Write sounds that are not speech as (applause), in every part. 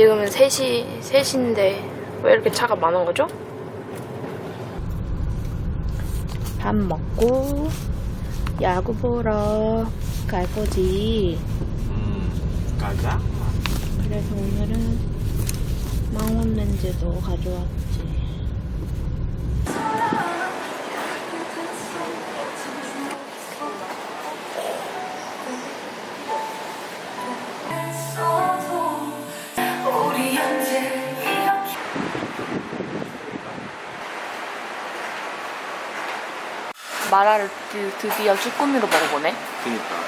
지금은 3시, 3시인데 왜 이렇게 차가 많은 거죠? 밥 먹고 야구 보러 갈 거지. 음, 가자. 그래서 오늘은 망원 렌즈도 가져왔지. 마라를 드- 드디어 쭈꾸미로 먹어보네. 그니까.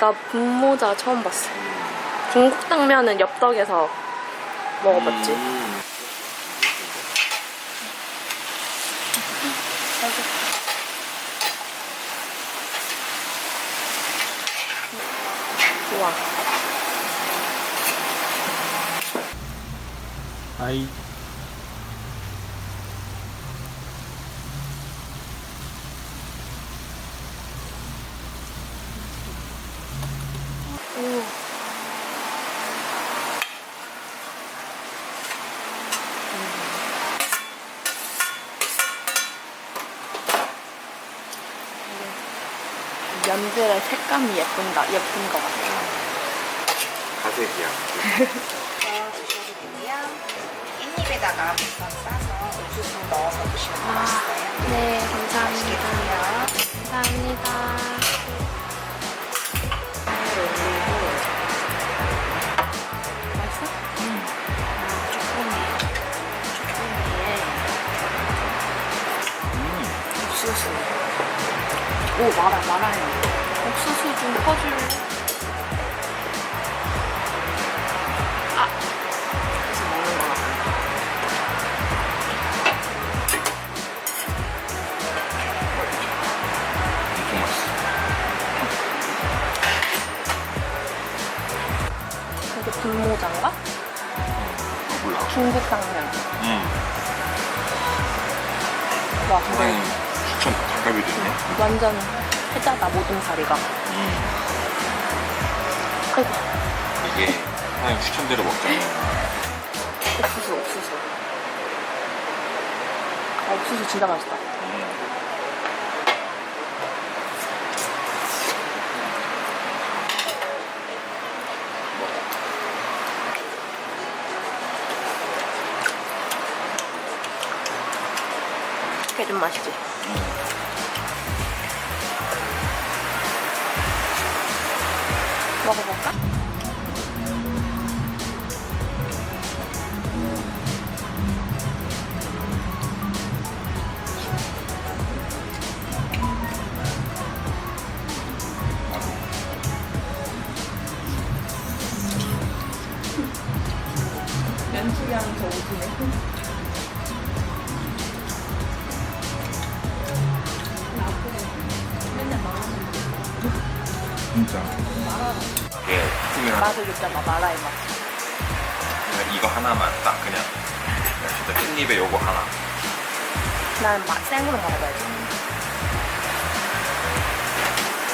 나 분모자 처음 봤어. 중국 당면은 엽떡에서 먹어봤지. 음. 우와. 아이. 오. 면들의 색감이 예쁜가 예쁜 것 같아. 가색이야. (laughs) 우선 싸서 옥수수 넣어서 드시면 맛있어요. 네, 감사합니다. 감사합니다. 맛있어? 음. 아, 음. 옥수수. 오, 마라, 마라야. 옥수수 좀 퍼줄 완전 해자다, 모든 사리가. 음. 아이고, 이게 사장님 추천대로 먹자면 옥수수, 옥수수. 아, 옥수수 진짜 맛있다. 음. 깨준 맛이지. 먹어볼까? 면치기랑 저 오시네. 튀김이랑 맛을 느껴봐, 마라의 맛. 그냥 이거 하나만 딱 그냥 그냥 진짜 깻잎에 요거 하나. 난 맛, 생으로 먹어봐야지.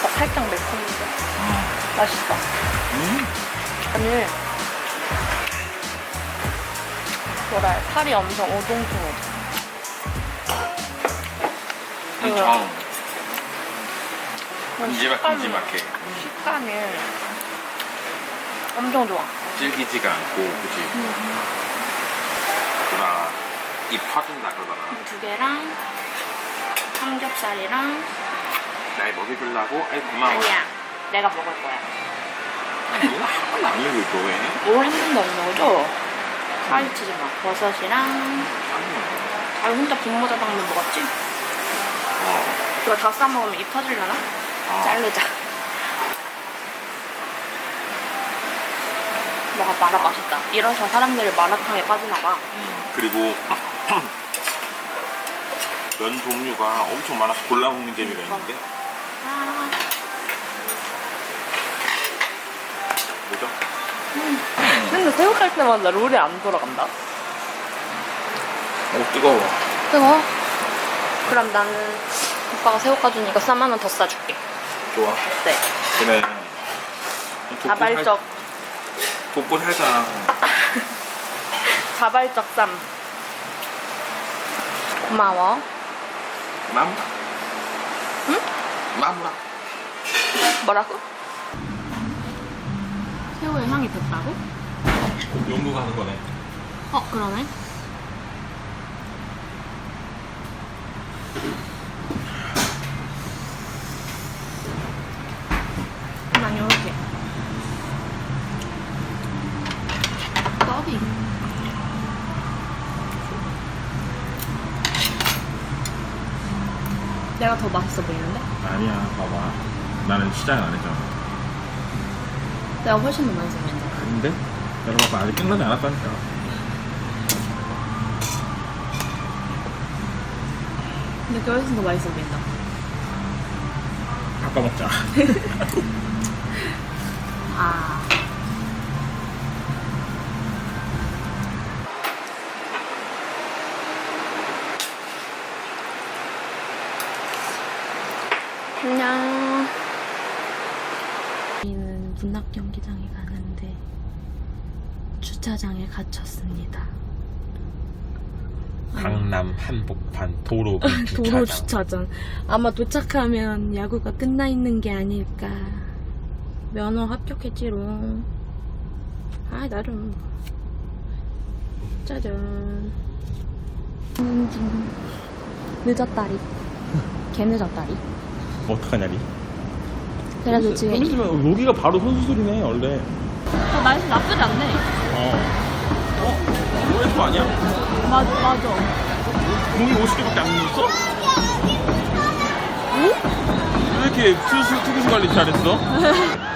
어, 살짝 매콤한데? 맛있어. 음. 아니, 뭐라, 해, 살이 엄청 오동통해. 엄청 식감이- 큼지막큼지막해. 식감이 엄청 좋아. 질기지가 않고 그치? 그러나 입 터진다 그러더라. 두 개랑 삼겹살이랑 날 먹여주려고? 아이 고마워. 아니야, 내가 먹을 거야. 이거 한 번도 안 읽고 있고 왜? 뭘한 번도 안 넣어줘? 파리치즈 맛, 버섯이랑 아 혼자 분모자 당면 먹었지? 어. 이거 다 싸먹으면 입 터질려나? 아. 자르자. 뭐가 마라 맛있다. 이래서 사람들이 마라탕에 빠지나 봐. 음, 그리고 면 종류가 엄청 많아서 골라 먹는 재미가 있는데 아, 뭐죠? 근데 새우갈 때마다 롤이 안 돌아간다. 오 뜨거워. 뜨거? 그럼 나는 오빠가 새우가 주니까 쌈 하나 더 싸줄게. 좋아. 네. 그래. 자발적, 돋보 살짝. 자발적 쌈. 고마워. 마무라. 응? 마무라. 뭐라고? 새우의 향이 됐다고? 용도 가는 거네. 어, 그러네. 난 요렇게. 떡이. 내가 더 맛있어 보이는데? 아니야, 봐봐. 나는 시장 안 했잖아. 내가 훨씬 더 맛있어 보인다. 근데? 내가 봐봐. 아직 끝나지 않았다니까. 근데 그게 훨씬 더 맛있어 보인다. 바꿔 먹자. (laughs) 아. 안녕. 문학 경기장에 가는데 주차장에 갇혔습니다. 강남 한복판 도로 도로 주차장. 아마 도착하면 야구가 끝나 있는 게 아닐까. 면허 합격했지롱. 아, 나름. 짜잔. 음, 늦었다리. 개 늦었다리. 어떡하냐리? 그래도 지금. 그렇지만 여기가 바로 선수들이네 원래. 어, 날씨 나쁘지 않네. 어. 어? 노래도 아니야? 맞아, 맞아. 공이 50개밖에 안 넣었어? 왜 이렇게 투수, 투구수 관리 잘했어? (laughs)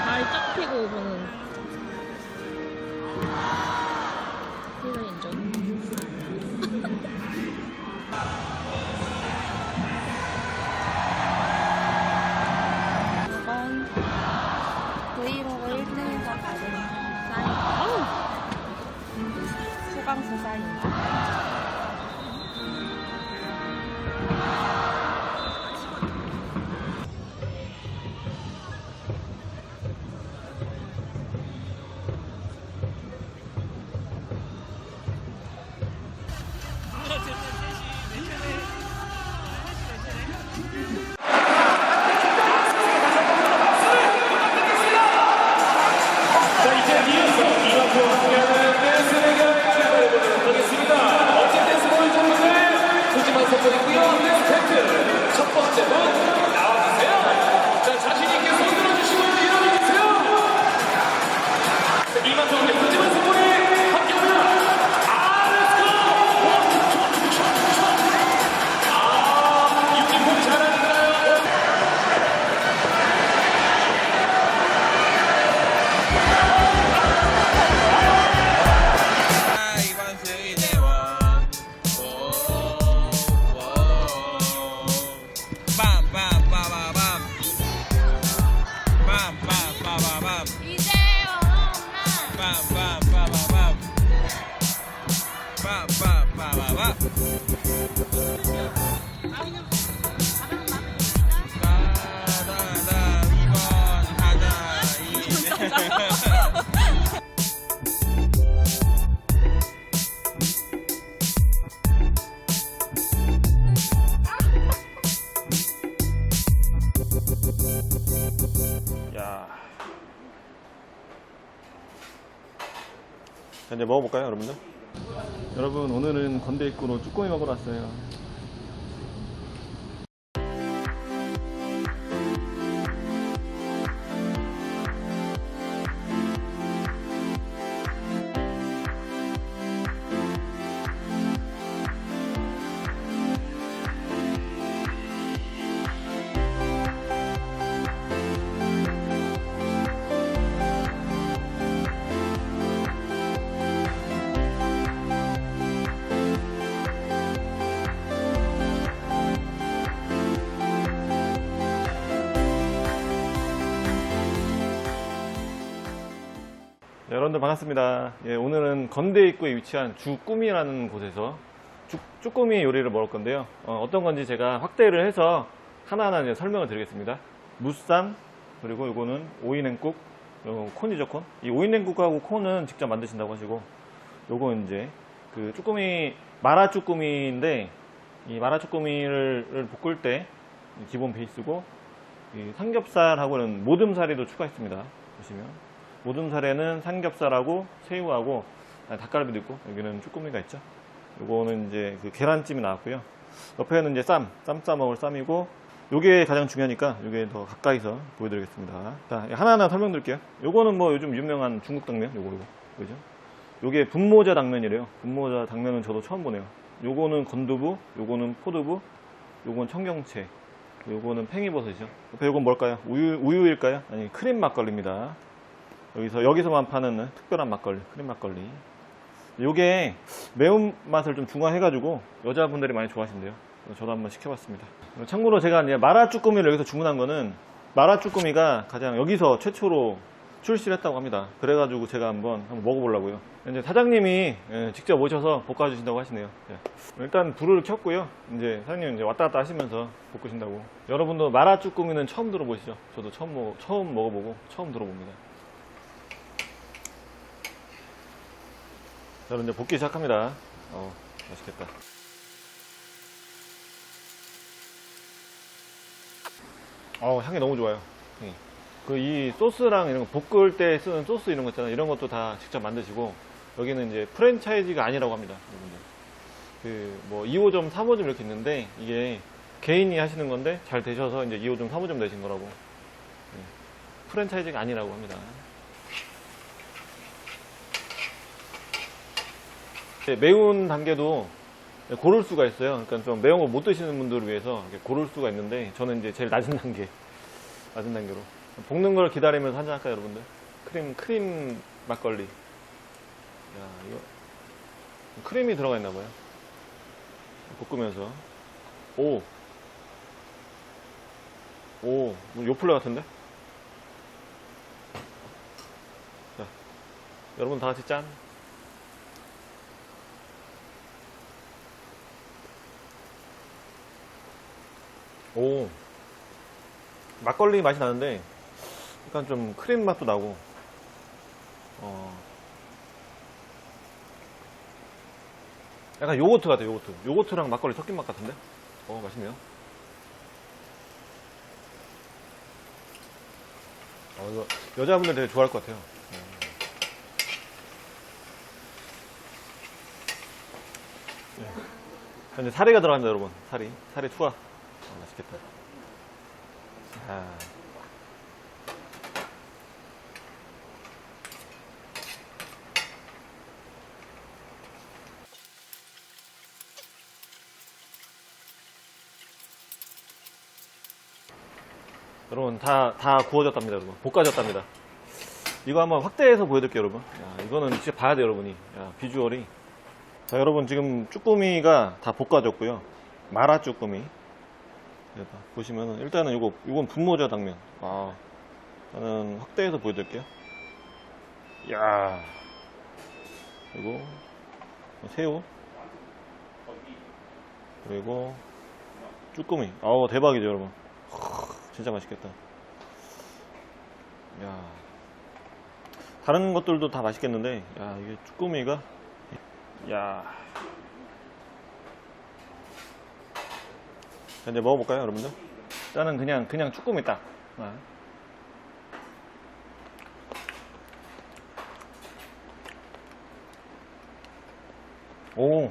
ba ba ba ba ba ba 이제 먹어볼까요, 여러분들? 여러분, 오늘은 건대 입구로 쭈꾸미 먹으러 왔어요. 여러분들 반갑습니다. 예, 오늘은 건대 입구에 위치한 주꾸미라는 곳에서 쭈, 쭈꾸미 요리를 먹을 건데요. 어, 떤 건지 제가 확대를 해서 하나하나 이제 설명을 드리겠습니다. 무쌈, 그리고 이거는 오이냉국, 요 콘이죠, 콘. 이 오이냉국하고 콘은 직접 만드신다고 하시고, 요거 이제 그 쭈꾸미, 마라 쭈꾸미인데, 이 마라 쭈꾸미를 볶을 때 기본 베이스고, 이 삼겹살하고는 모듬사리도 추가했습니다. 보시면. 모듬살에는 삼겹살하고 새우하고 아, 닭갈비도 있고, 여기는 쭈꾸미가 있죠. 요거는 이제 그 계란찜이 나왔고요. 옆에는 이제 쌈, 쌈 싸 먹을 쌈이고, 요게 가장 중요하니까 요게 더 가까이서 보여드리겠습니다. 자, 하나하나 설명드릴게요. 요거는 뭐 요즘 유명한 중국 당면, 요거, 요거. 그죠? 요게 분모자 당면이래요. 분모자 당면은 저도 처음 보네요. 요거는 건두부, 요거는 포두부, 요건 청경채, 요거는 팽이버섯이죠. 옆에 요건 뭘까요? 우유, 우유일까요? 아니, 크림 막걸리입니다. 여기서, 여기서만 파는 특별한 막걸리, 크림 막걸리. 요게 매운맛을 좀 중화해가지고 여자분들이 많이 좋아하신대요. 저도 한번 시켜봤습니다. 참고로 제가 마라 쭈꾸미를 여기서 주문한 거는 마라 쭈꾸미가 가장 여기서 최초로 출시를 했다고 합니다. 그래가지고 제가 한번, 한번 먹어보려고요. 이제 사장님이 예, 직접 오셔서 볶아주신다고 하시네요. 예. 일단 불을 켰고요. 이제 사장님 이제 왔다 갔다 하시면서 볶으신다고. 여러분도 마라 쭈꾸미는 처음 들어보시죠? 저도 처음 먹어, 처음 먹어보고 처음 들어봅니다. 그럼 이제 볶기 시작합니다. 어, 맛있겠다. 어, 향이 너무 좋아요. 그 이 소스랑 이런 거 볶을 때 쓰는 소스 이런 거 있잖아요. 이런 것도 다 직접 만드시고 여기는 이제 프랜차이즈가 아니라고 합니다. 그 뭐 2호점, 3호점 이렇게 있는데 이게 개인이 하시는 건데 잘 되셔서 이제 2호점, 3호점 되신 거라고. 네. 프랜차이즈가 아니라고 합니다. 매운 단계도 고를 수가 있어요. 그러니까 좀 매운 거 못 드시는 분들을 위해서 고를 수가 있는데 저는 이제 제일 낮은 단계, 낮은 단계로 볶는 걸 기다리면서 한잔 할까요, 여러분들? 크림 크림 막걸리. 야 이거 크림이 들어가 있나 봐요. 볶으면서 오, 오, 뭐 요플레 같은데? 자, 여러분 다 같이 짠. 오. 막걸리 맛이 나는데 약간 좀 크림 맛도 나고. 어. 약간 요거트 같아요 요거트. 요거트랑 막걸리 섞인 맛 같은데? 어 맛있네요. 어 이거 여자분들 되게 좋아할 것 같아요. 어. 네. 현재 사리가 들어갑니다 여러분. 사리 사리 아, 맛있겠다. 아. 여러분 다, 다 구워졌답니다 여러분. 볶아졌답니다. 이거 한번 확대해서 보여드릴게요 여러분. 야, 이거는 진짜 봐야 돼요 여러분이. 야, 비주얼이. 자 여러분 지금 쭈꾸미가 다 볶아졌고요. 마라 쭈꾸미 네, 보시면은 일단은 이거 이건 분모자 당면. 아, 저는 확대해서 보여드릴게요. 야, 그리고 새우, 그리고 쭈꾸미. 아우 대박이죠 여러분. 진짜 맛있겠다. 야, 다른 것들도 다 맛있겠는데, 야 이게 쭈꾸미가, 야. 이제 먹어볼까요, 여러분들? 저는 그냥, 그냥 쭈꾸미 딱. 아. 오.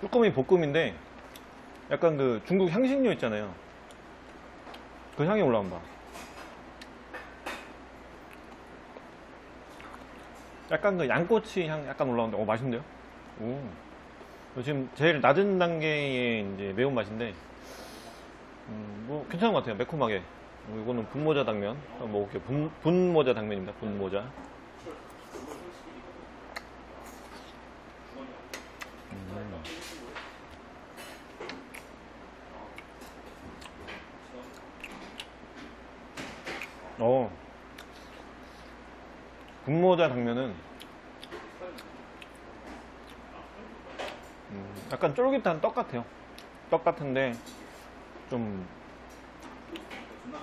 쭈꾸미 볶음인데, 약간 그 중국 향신료 있잖아요. 그 향이 올라온다. 약간 그 양꼬치 향 약간 올라오는데, 어, 맛있는데요? 오. 지금 제일 낮은 단계의 이제 매운맛인데, 음, 뭐, 괜찮은 것 같아요. 매콤하게. 어, 이거는 분모자 당면. 한번 먹을게요. 분, 분모자 당면입니다. 분모자. 음. 어. 분모자 당면은 약간 쫄깃한 떡 같아요. 떡 같은데 좀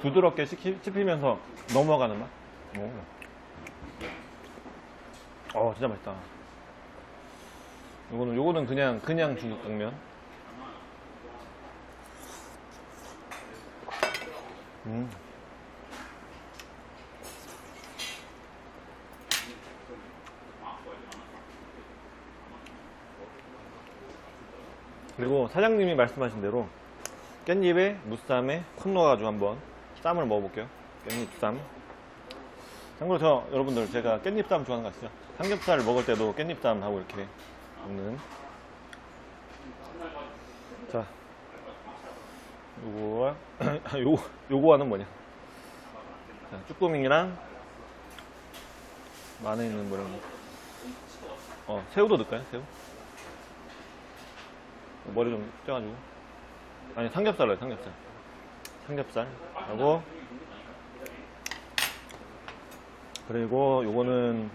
부드럽게 씹히, 씹히면서 넘어가는 맛. 오. 어, 진짜 맛있다. 요거는 요거는 그냥 그냥 중국 당면. 음. 그리고 사장님이 말씀하신 대로 깻잎에 무쌈에 콩 넣어가지고 한번 쌈을 먹어볼게요. 깻잎쌈. 참고로 저 여러분들 제가 깻잎쌈 좋아하는 거 아시죠? 삼겹살 먹을 때도 깻잎쌈 하고 이렇게 먹는. 자, 요거 (coughs) 요거 요거와는 뭐냐? 자, 쭈꾸미랑 마늘 있는 뭐랑 어 새우도 넣을까요? 새우? 머리 좀 떼가지고. 아니 삼겹살로 삼겹살. 삼겹살. 하고 그리고 요거는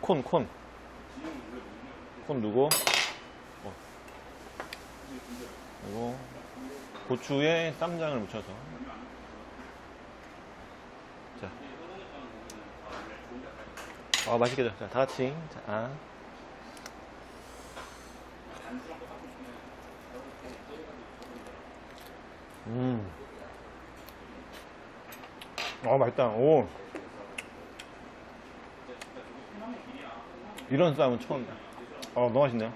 콘 콘. 콘 누고. 어. 그리고 고추에 쌈장을 묻혀서. 자. 아 맛있겠죠 자 다 같이. 자 음. 아, 맛있다. 오. 이런 쌈은 처음. 어, 너무 맛있네요.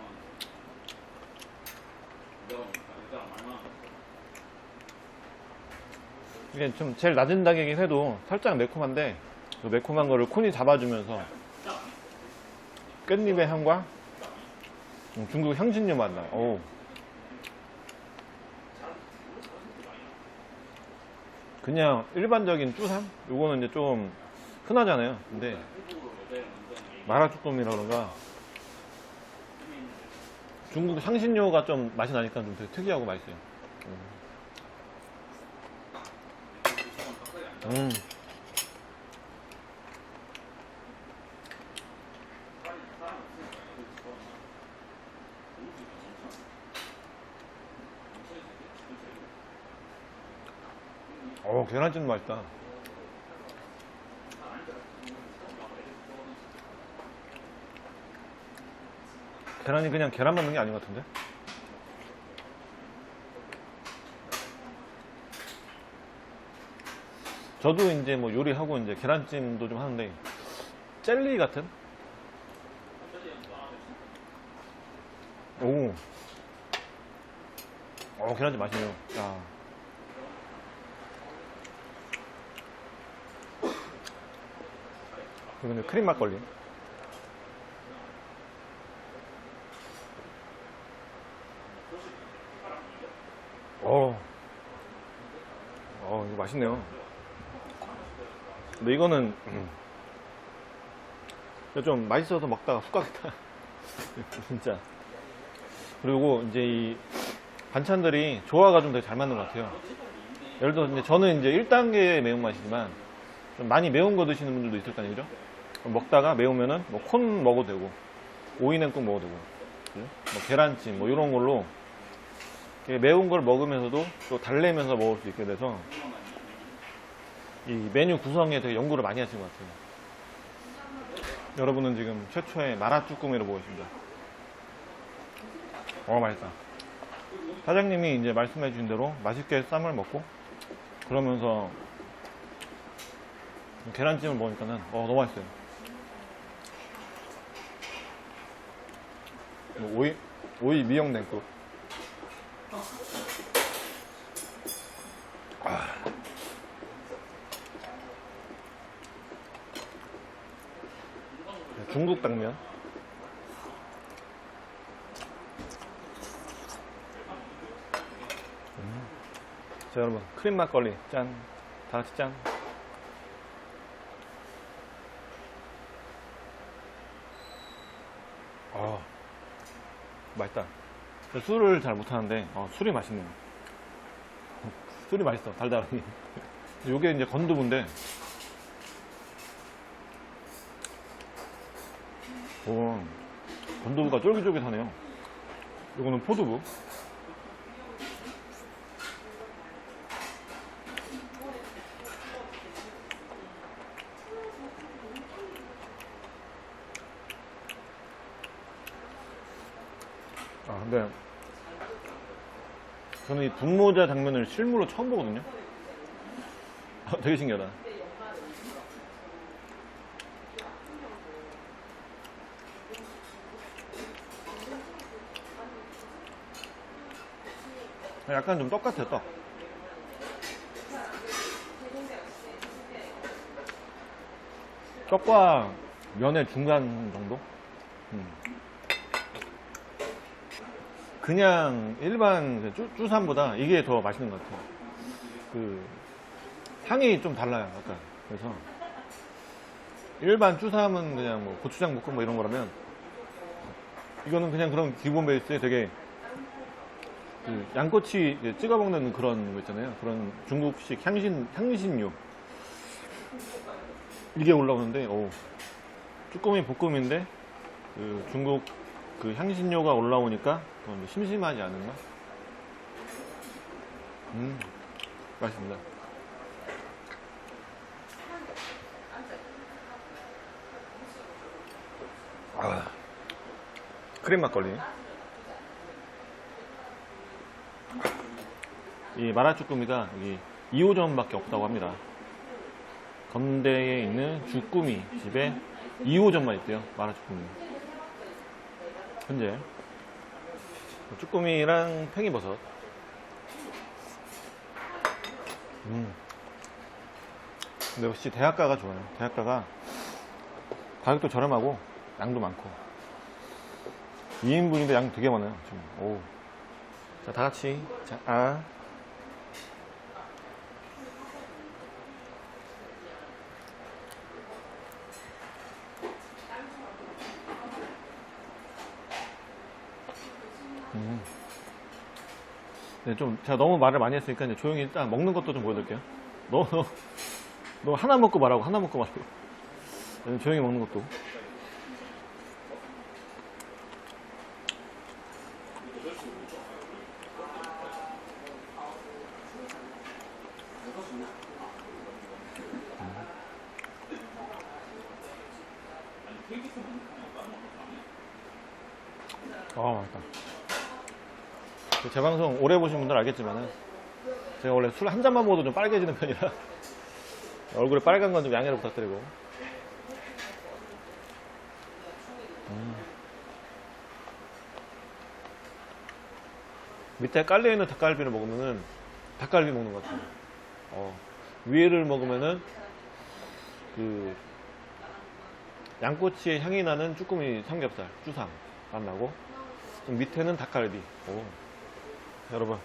이게 좀 제일 낮은 가격이긴 해도 살짝 매콤한데, 그 매콤한 거를 콘이 잡아주면서 깻잎의 향과 음, 중국 향신료 맛 나요. 오. 그냥 일반적인 쭈삼? 요거는 이제 좀 흔하잖아요. 근데 마라 쭈꾸미라 그런가 중국 향신료가 좀 맛이 나니까 좀 되게 특이하고 맛있어요. 음. 음. 어, 계란찜 맛있다. 계란이 그냥 계란 만든 게 아닌 것 같은데? 저도 이제 뭐 요리하고 이제 계란찜도 좀 하는데, 젤리 같은? 오. 어, 계란찜 맛있네요. 야. 이거는 크림 막걸리. 어, 어, 이거 맛있네요. 근데 이거는, 음, 좀 맛있어서 먹다가 훅 가겠다. (laughs) 진짜. 그리고 이제 이 반찬들이 조화가 좀 되게 잘 맞는 것 같아요. 예를 들어서 이제 저는 이제 1단계의 매운맛이지만 좀 많이 매운 거 드시는 분들도 있을 거 아니에요? 그죠? 먹다가 매우면은 뭐 콘 먹어도 되고 오이냉국 먹어도 되고 그죠? 뭐 계란찜 뭐 이런 걸로 매운 걸 먹으면서도 또 달래면서 먹을 수 있게 돼서 이 메뉴 구성에 되게 연구를 많이 하신 것 같아요. 여러분은 지금 최초의 마라 쭈꾸미를 보고 있습니다. 어 맛있다. 사장님이 이제 말씀해 주신 대로 맛있게 쌈을 먹고 그러면서 계란찜을 먹으니까는 어, 너무 맛있어요. 이거 오이 오이 미역 냉국. 아. 중국 당면. 음. 자 여러분 크림 막걸리 짠. 다 같이 짠. 아, 맛있다. 술을 잘 못하는데, 어, 술이 맛있네요. (laughs) 술이 맛있어, 달달하니. 요게 이제 건두부인데, 오, 건두부가 쫄깃쫄깃하네요. 요거는 포두부. 아, 근데 저는 이 분모자 장면을 실물로 처음 보거든요. 아, 되게 신기하다. 약간 좀떡 같아요, 떡. 떡과 면의 중간 정도? 음. 그냥 일반 그 쭈, 쭈삼보다 이게 더 맛있는 것 같아요. 그, 향이 좀 달라요, 약간. 그래서, 일반 쭈삼은 그냥 뭐 고추장 볶음 뭐 이런 거라면, 이거는 그냥 그런 기본 베이스에 되게 그 양꼬치 찍어 먹는 그런 거 있잖아요. 그런 중국식 향신 향신료 이게 올라오는데, 오 쭈꾸미 볶음인데 그 중국 그 향신료가 올라오니까 좀 이제 심심하지 않은 맛. 음, 맛있습니다. 아, 크림 막걸리. 이 마라쭈꾸미가 여기 2호점밖에 없다고 합니다. 건대에 있는 주꾸미 집에 2호점만 있대요. 마라쭈꾸미. 현재 쭈꾸미랑 팽이버섯. 음. 근데 역시 대학가가 좋아요. 대학가가 가격도 저렴하고 양도 많고 2인분인데 양 되게 많아요. 지금. 오. 자, 다 같이. 자, 아. 음. 네, 좀, 제가 너무 말을 많이 했으니까 이제 조용히 일단 먹는 것도 좀 보여드릴게요. 너무, 너무, 너무 하나 먹고 말하고, 하나 먹고 말하고. 네, 조용히 먹는 것도. 아, 맛있다. 제 방송 오래 보신 분들 알겠지만은 제가 원래 술 한 잔만 먹어도 좀 빨개지는 편이라 (laughs) 얼굴에 빨간 건 좀 양해를 부탁드리고 음. 밑에 깔려 있는 닭갈비를 먹으면은 닭갈비 먹는 것 같아요. 어, 위에를 먹으면은 그 양꼬치의 향이 나는 쭈꾸미 삼겹살 쭈삼 맛 나고 좀 밑에는 닭갈비. 오. 여러분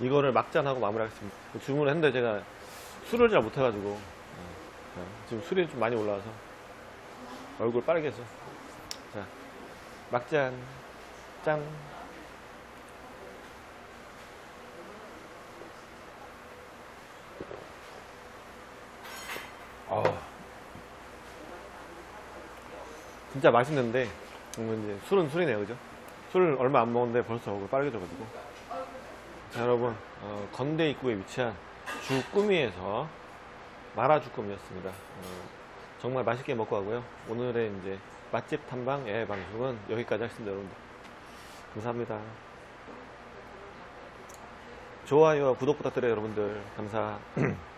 이거를 막잔하고 마무리하겠습니다. 주문을 했는데 제가 술을 잘 못해가지고 어, 어, 지금 술이 좀 많이 올라와서 얼굴 빠르게 해서 자 막잔 짠 어. 진짜 맛있는데 이제 술은 술이네요, 그죠? 술을 얼마 안 먹었는데 벌써 얼굴 빨개져가지고. 자, 여러분, 어, 건대 입구에 위치한 주꾸미에서 마라 주꾸미였습니다. 어, 정말 맛있게 먹고 가고요. 오늘의 이제 맛집 탐방 예 방송은 여기까지 하겠습니다, 여러분들. 감사합니다. 좋아요, 구독 부탁드려요, 여러분들. 감사. (clears throat)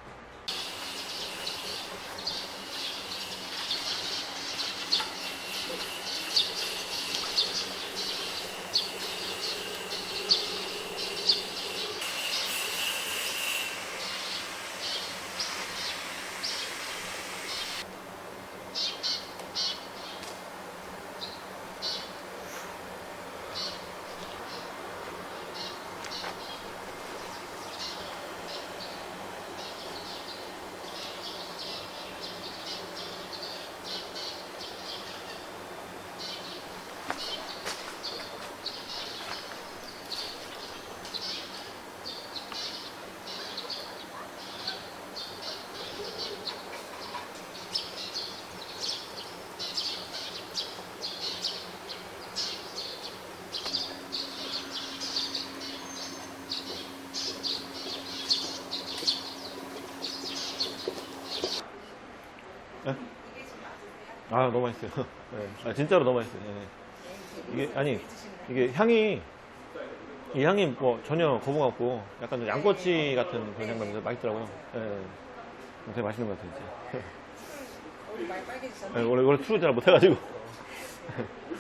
아 너무 맛있어요. (laughs) 네. 아, 진짜로 너무 맛있어요. 네. 이게 아니 이게 향이 이 향이 뭐 전혀 거부 없고 약간 좀 양꼬치 같은 그런 향 나면서 맛있더라고요. 네. 되게 맛있는 것 같아요. 진짜. 빨개지셨네. 네, 원래 원래 투를 잘 못해가지고 (laughs)